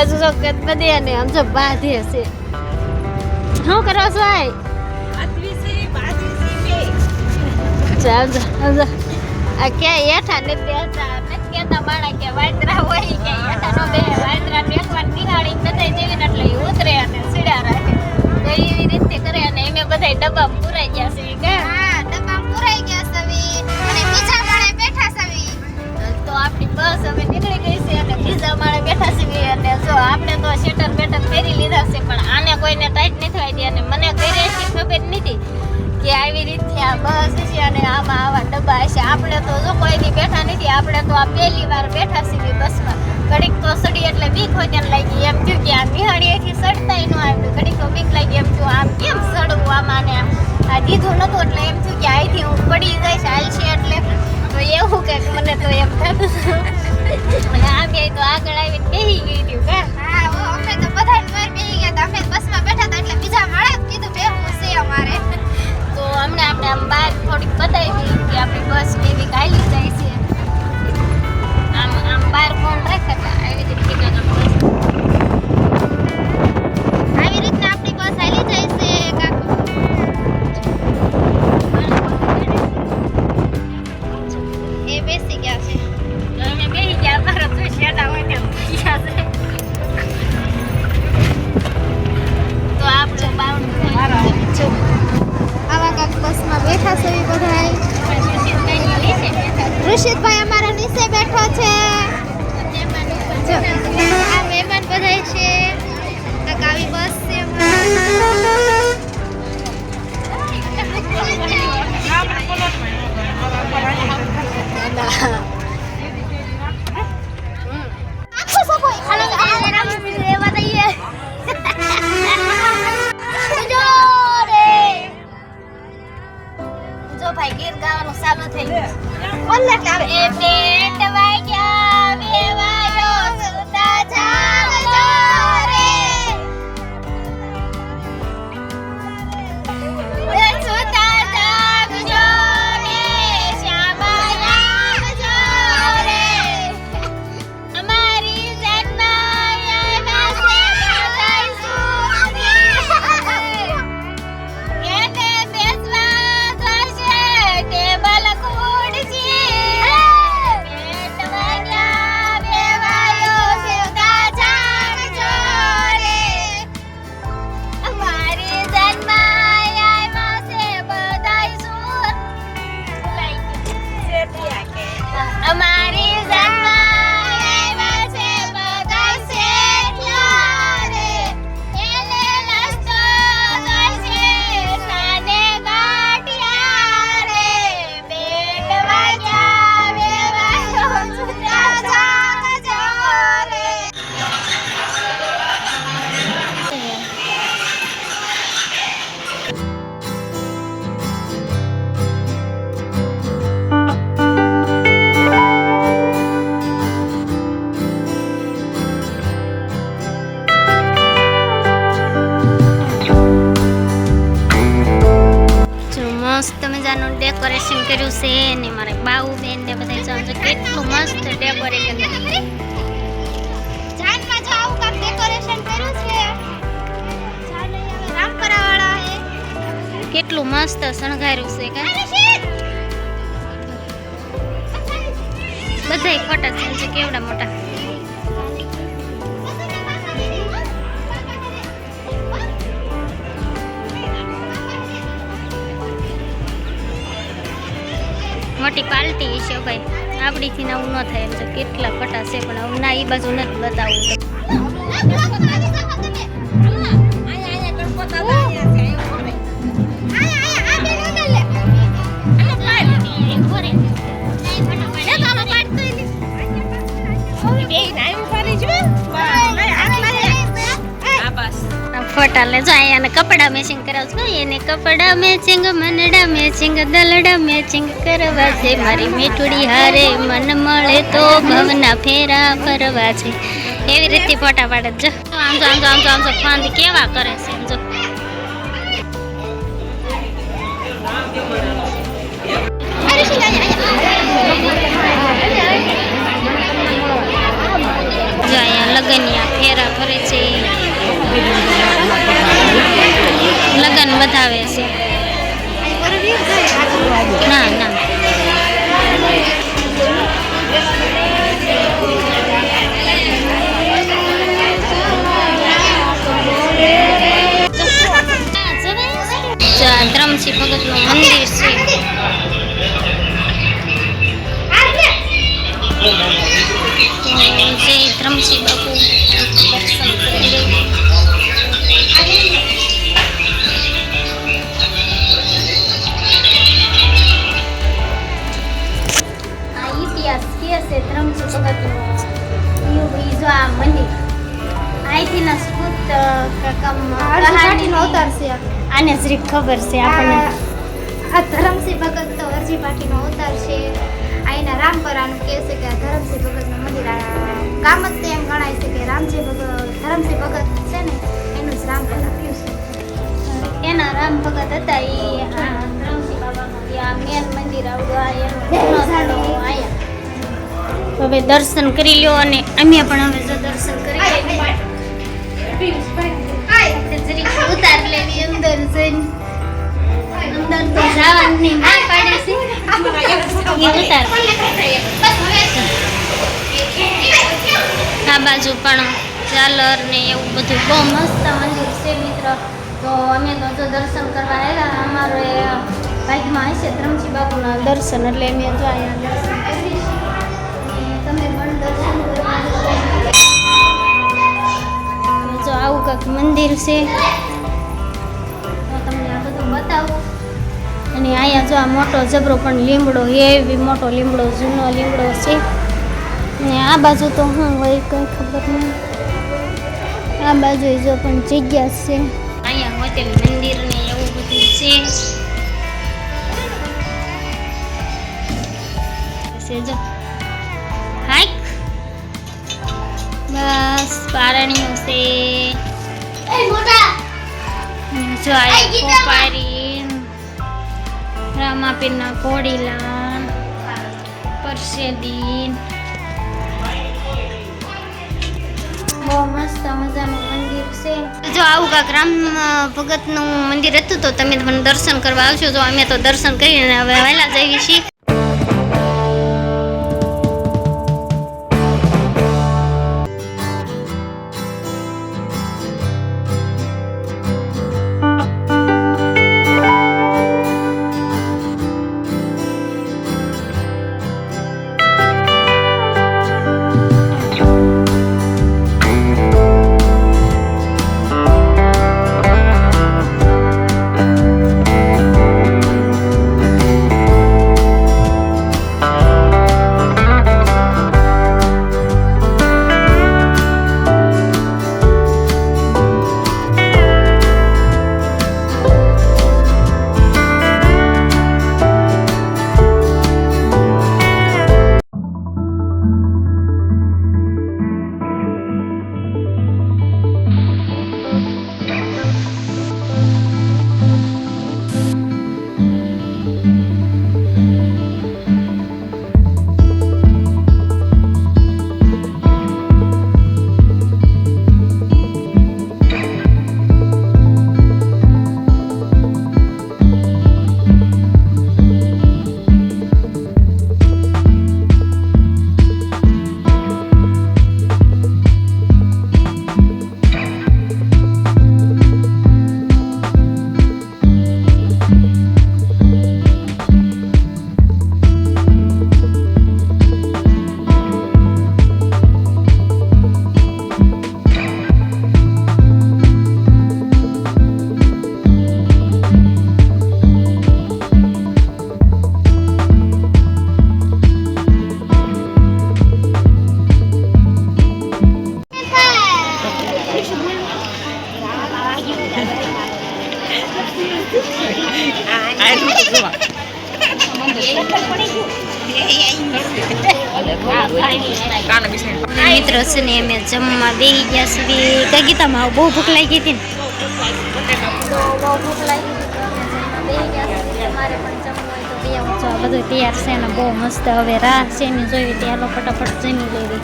બાજુ જો બધે અને આમ જો બાંધે છે. શું કરો છો જાવ આ ક્યાંય હેઠા નથી બેસતા. નથી કહેતા માણા કે વાંદરા હોય કે નો બે વાંદરા ટેકવા નિહાળી જેવીને એટલે ઉતરે આ બસ છે અને આમાં આવા ડબ્બા હશે. આપણે તો જો કોઈ દી બેઠા નથી, આપણે તો આ પહેલી વાર બેઠા છીએ બસમાં. ઘડીક તો સડી એટલે બીક હોય લાગી એમ થયું કે આ નિહાળીએથી સડતાય ન આવ્યું ઘડીક તો બીક લાગી એમ થયું, આમ કેમ સડવું આમાં ને આ દીધું નતું એટલે એમ થયું કે અહીંથી હું પડી જઈશ, હાલશે એટલે. તો એવું કે મને તો એમ થતું. અને આ બે તો આગળ આવીને બેસી ગઈ હતી અમે તો બધા વાર બેહી ગયા હતા. અમે બસમાં બેઠા હતા એટલે બીજા માળે કીધું બેહવું છે અમારે. તો હમણાં આપણે આમ બહાર થોડીક બતાવી કે આપણી બસ કેવી કાઢી જાય છે. ઋષિતભાઈ અમારા નીચે બેઠો છે જો આ મહેમાન બધાય છે કાક આવી બસ છે અમારી. ગયું ઓલે કાવે એ પેટ મસ્ત શણગાર્યું છે કે બધાય ફોટા છે કેવડા મોટા? મોટી પાલટી છે ભાઈ. આપણીથી નવું ન થાય એમ છે કેટલા ફટા છે, પણ હમણાં એ બાજુ નથી બતાવવું. બેટા લે જો અહીંયા કપડા મેચિંગ કરાવું છું. એને કપડા મેચિંગ મનડા મેચિંગ દલડા મેચિંગ કરવા છે. મારી મીઠુડી હારે મન મળે તો ભવના ફેરા ફરવા છે. એવી રીતે ફોટા પાડે જો, આમ જો આમ જો આમ જો, આમ ફાંદ કેવા કરે છે. જો. જો અહીંયા લગનિયા ફેરા ફરે છે. લગન બતાવે છે. ના ના. ત્રમસી ભગતનું મંદિર છે. આને જરીક ખબર છે આપણને. આ ધરમસિંહ ભગત તો અરજી પાટીનો અવતાર છે. આ એના રામપરાનું કહે છે કે આ ધરમસિંહ ભગતનું મંદિર ગામ જ એમ ગણાય છે કે રામજી ભગત ધરમસિંહ ભગત છે ને એનું જ રામપરા છે. એના રામ ભગત હતા એ ધરમસિંહ બાબાનું આ મેન મંદિર આવડું આ એનો હવે દર્શન કરી લ્યો અને અમે પણ હવે જો દર્શન કરી લઈએ. ઉતાર લેવી અંદર જઈને અંદર તો જવાની ના પાડે છે. આ બાજુ પણ ઝાલર ને એવું બધું બહુ મસ્ત મંદિર છે મિત્ર. તો અમે તો જો દર્શન કરવા આવ્યા એ ભાગમાં હશે ધરમજી બાપુના દર્શન એટલે અમે જો અહીંયા દર્શન તમે પણ દર્શન કરવા જો આવું કંઈક મંદિર છે. બતાવું. અને અહીંયા જો આ મોટો જબરો પણ લીમડો એવી મોટો લીમડો જૂનો લીમડો છે. ને આ બાજુ તો હું હોય કંઈ ખબર નહીં. આ બાજુ જો પણ જગ્યા છે. અહીંયા હોટેલ મંદિર ને એવું બધું છે. છે જો હાઈક. બસ પારણીઓ છે. જો આ કોપારી રામાપીરના કોડીલા પરસેદી બહુ મસ્ત મજાનું મંદિર છે. જો આવું કાંક રામ ભગતનું મંદિર હતું તો તમે પણ દર્શન કરવા આવશો જો અમે તો દર્શન કરીને હવે વહેલા જઈએ છીએ. મિત્રો છે ને અમે જમવા બેસી ગયા છીએ. કઈ ગીતામાં બહુ ભૂખ લાગી હતી બધું તૈયાર છે ને, બહુ મસ્ત. હવે રાહ છે ને જોઈ ત્યાં ફટાફટ જમી લેવી.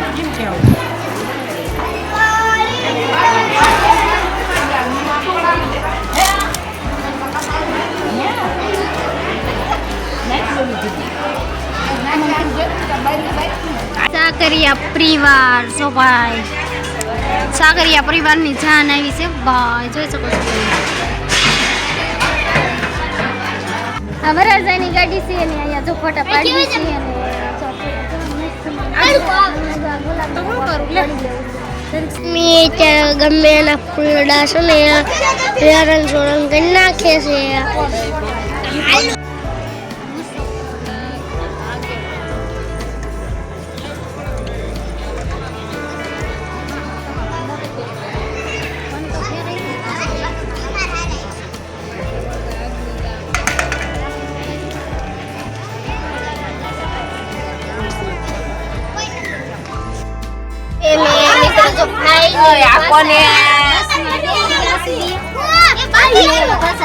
સાકરિયા પરિવાર સોભાઈ સાગરિયા પરિવારની જાન આવી છે. ભાઈ જોઈ શકો છો આ વરરાજાની ગાડી છે ને અહીંયા જો ફોટા પાડી છે અને ગમે એના ફૂલડા છે ને રંગ સોરંગ કરી નાખે છે.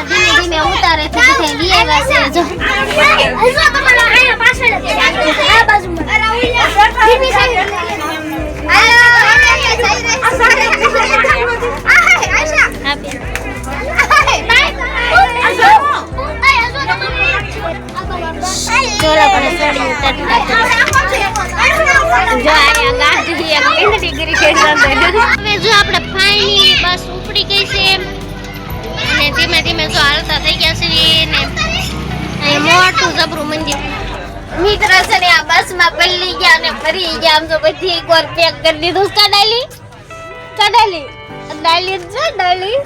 ધીમે ધીમે ઉતારે લઈ આવ્યા છે જો આપી. ચોલા પણ સડી ઉતારતા જો હવે જો આપણે ફાઇનલી બસ ઉપડી ગઈ છે અને ધીમે ધીમે જો હાલતા થઈ ગયા છે ને અહીં મોટું જબરું મંદિર. મિત્ર છે ને આ બસમાં પલ્લી ગયા અને ફરી ગયા. આમ તો બધી એક વાર પેક કરી દીધું. કડાલી કડાલી ડાલી જો ડાલી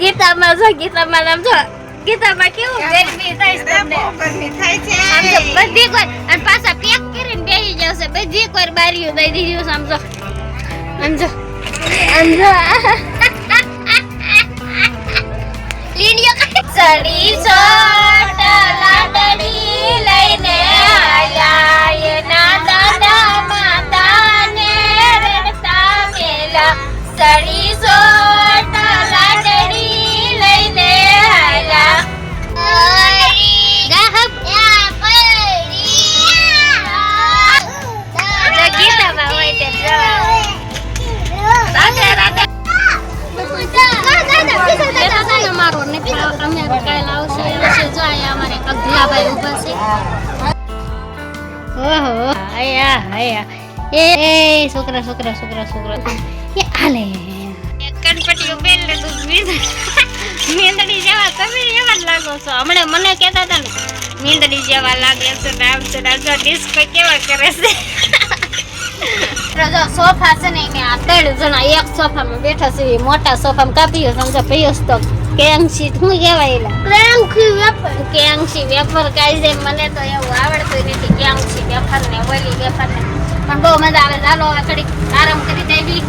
ગીતામાં જો ગીતામાં જો. ગીતામાં કેવું ગરમી થાય છે આમ તો બધી કોઈ અને પાછા પેક કરીને બેસી જશે બધી કોઈ બારીઓ દઈ દીધી છે આમ જો આમ જો આમ જો લીડીઓ સડી સોટ લાડડી લઈને આયા એના આયા આયા એ છોકરા છોકરા છોકરા છોકરા. એ કનપટીઓ બેન લે તું મીંદડી જેવા તમે એવા જ લાગો છો. હમણાં મને કહેતા હતા ને મીંદડી જેવા લાગે છે ને આમ છે ને આમ ડિસ્કો કેવા કરે છે. જો સોફા છે ને આ ત્રણ જણા એક સોફામાં બેઠા છે મોટા સોફામાં કાપ્યો સમજો પિયુષ તો કેંગશી શું કહેવાય એલા? કેંગસી વેફર. કાઈ છે. મને તો એવું આવડતું નથી કેંગસી વેફર ને ઓલી વેફર ને પણ બહુ મજા આવે. ચાલો હવે ઘડીક આરામ કરી દેવી.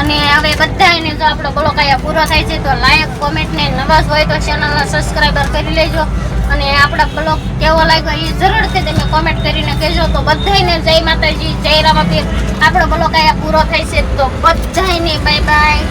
અને હવે બધાને જો આપણો બોલો કાયા પૂરો થાય છે તો લાઈક કોમેન્ટ ને નવાજ હોય તો ચેનલને સબસ્ક્રાઈબર કરી લેજો. અને આપણા બ્લોગ કેવો લાગ્યો એ જરૂરથી તમે કોમેન્ટ કરીને કહેજો. તો બધાને જય માતાજી જય રામાપીર. આપણો બ્લોગ આયા પૂરો થાય છે તો બધાને બાય બાય